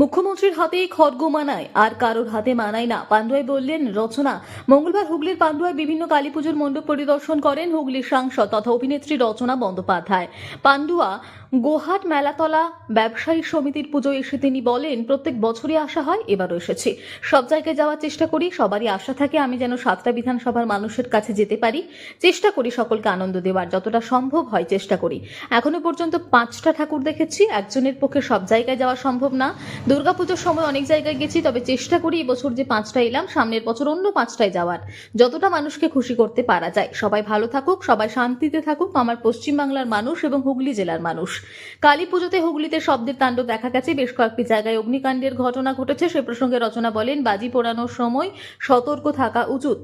মুখ্যমন্ত্রীর হাতে খড়গ মানায়, আর কারোর হাতে মানায় না। পান্ডুয়ায় বললেন, রচনা। মঙ্গলবার হুগলির পান্ডুয়ায় বিভিন্ন কালী পুজোর মণ্ডপ পরিদর্শন করেন হুগলির সাংসদ তথা অভিনেত্রী রচনা বন্দ্যোপাধ্যায়। পান্ডুয়া গোহাট মেলাতলা ব্যবসায়ী সমিতির পুজো এসে তিনি বলেন, প্রত্যেক বছরই আসা হয়, এবারও এসেছি। সব জায়গায় যাওয়ার চেষ্টা করি, সবারই আশা থাকে আমি যেন সাতটা বিধানসভার মানুষের কাছে যেতে পারি। চেষ্টা করি সকলকে আনন্দ দেওয়ার, যতটা সম্ভব হয় চেষ্টা করি। এখনও পর্যন্ত পাঁচটা ঠাকুর দেখেছি, একজনের পক্ষে সব জায়গায় যাওয়া সম্ভব না। দুর্গাপুজোর সময় অনেক জায়গায় গেছি, তবে চেষ্টা করি এবছর যে পাঁচটা এলাম, সামনের বছর অন্য পাঁচটায় যাওয়ার। যতটা মানুষকে খুশি করতে পারা যায়। সবাই ভালো থাকুক, সবাই শান্তিতে থাকুক, আমার পশ্চিমবাংলার মানুষ এবং হুগলি জেলার মানুষ। কালী পুজোতে হুগলিতে শব্দের তাণ্ডব দেখা গেছে। বেশ কয়েকটি জায়গায় অগ্নিকাণ্ডের ঘটনা ঘটেছে। সে প্রসঙ্গে রচনা বলেন, বাজি পোড়ানোর সময় সতর্ক থাকা উচিত।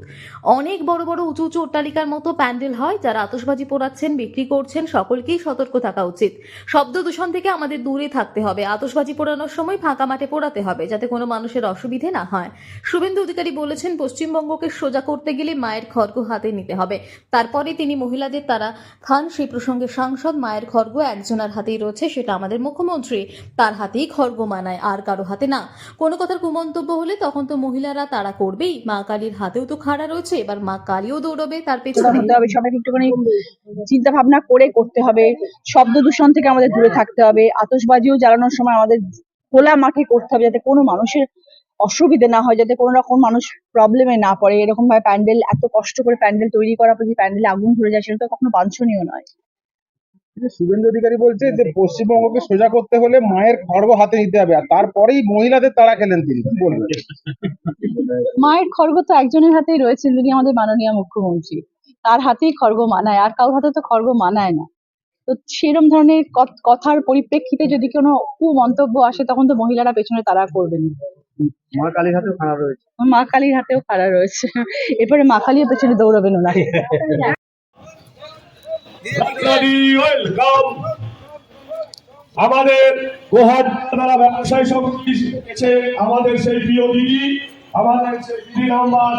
অনেক বড় বড় উঁচু উঁচু অট্টালিকার মতো প্যান্ডেল হয়, যারা আতশবাজি পোড়াচ্ছেন, বিক্রি করছেন, সকলকেই সতর্ক থাকা উচিত। শব্দ দূষণ থেকে আমাদের দূরে থাকতে হবে। আতশবাজি পোড়ানোর সময় ফাঁকা মাঠে পোড়াতে হবে, যাতে কোনো মানুষের অসুবিধে না হয়। শুভেন্দু অধিকারী বলেছেন, পশ্চিমবঙ্গকে সোজা করতে গেলে মায়ের খড়গ হাতে নিতে হবে। তারপরে তিনি মহিলাদের তারা খান। সেই প্রসঙ্গে সাংসদ মায়ের খড়গ একজনের হাতেই রয়েছে সেটা আমাদের মুখ্যমন্ত্রী। তার হাতেই খড়গ মানায় আর কারও হাতে না। কোনো কথার কুমন্তব্য হলে তখন তো মহিলারা তারা করবেই। মা কালীর হাতেও তো খাড়া রয়েছে এবার মা কালীও দৌড়বে তার পেছনে। ভাবতে হবে সবাইকে একটুখানি চিন্তা ভাবনা করে করতে হবে। শব্দ দূষণ থেকে আমাদের দূরে থাকতে হবে। আতশবাজিও জ্বালানোর সময় আমাদের খোলা মাঠে করতে হবে যাতে কোনো মানুষের অসুবিধে না হয় যাতে কোনো রকম মানুষ প্রবলেমে না পড়ে। এরকম ভাবে প্যান্ডেল এত কষ্ট করে প্যান্ডেল তৈরি করার পর যদি প্যান্ডেলে আগুন ধরে যায় সেটা তো কখনো বাঞ্ছনীয় নয়। শুভেন্দু অধিকারী বলছে যে পশ্চিমবঙ্গকে সোজা করতে হলে মায়ের খড়গ হাতে নিতে হবে। আর তারপরেই মহিলাদের তাড়া খেলেন তিনি। বলবেন? মায়ের খড়গ তো একজনের হাতেই রয়েছে যিনি আমাদের মাননীয় মুখ্যমন্ত্রী। তার হাতেই খড়গ মানায় আর কারোর হাতে তো খড়গ মানায় না। তো সেরকম ধরনের কথ- কথার পরিপ্রেক্ষিতে যদি কোনো কুমন্তব্য আসে তখন তো মহিলারা পেছনে তারা করবেন মা কালীর হাতেও খারাপ রয়েছে। মা কালীর হাতেও খাড়া রয়েছে। এরপরে মা কালীর পেছনে দৌড়াবেন ওনার আমাদের সমিতি এসে আমাদের সেই প্রিয় দিদি, আমাদের সেই দিদি নাম্বার।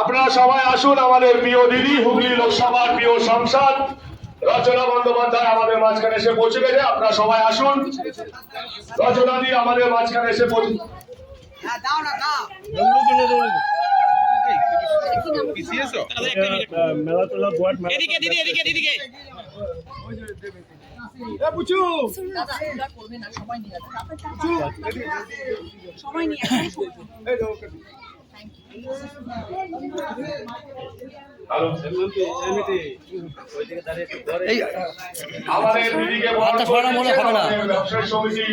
আপনারা সবাই আসুন, আমাদের প্রিয় দিদি, হুগলি লোকসভার প্রিয় সংসদ, রচনা বন্দ্যোপাধ্যায় আমাদের মাঝখানে এসে পৌঁছে গেছে। আপনারা সবাই আসুন। রচনা দি আমাদের মাঝখানে এসে পৌঁছে এদিকে দিদি এদিকে আমাদের দিদিকে বরণ করে দিয়েছেন আমাদের সমিতির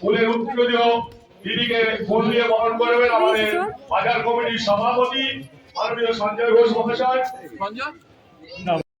ফুলের উত্তরীয় দিদিকে ফোন দিয়ে বরণ করবেন আমাদের বাজার কমিটির সভাপতি মাননীয় সঞ্জয় ঘোষ মহাশয়।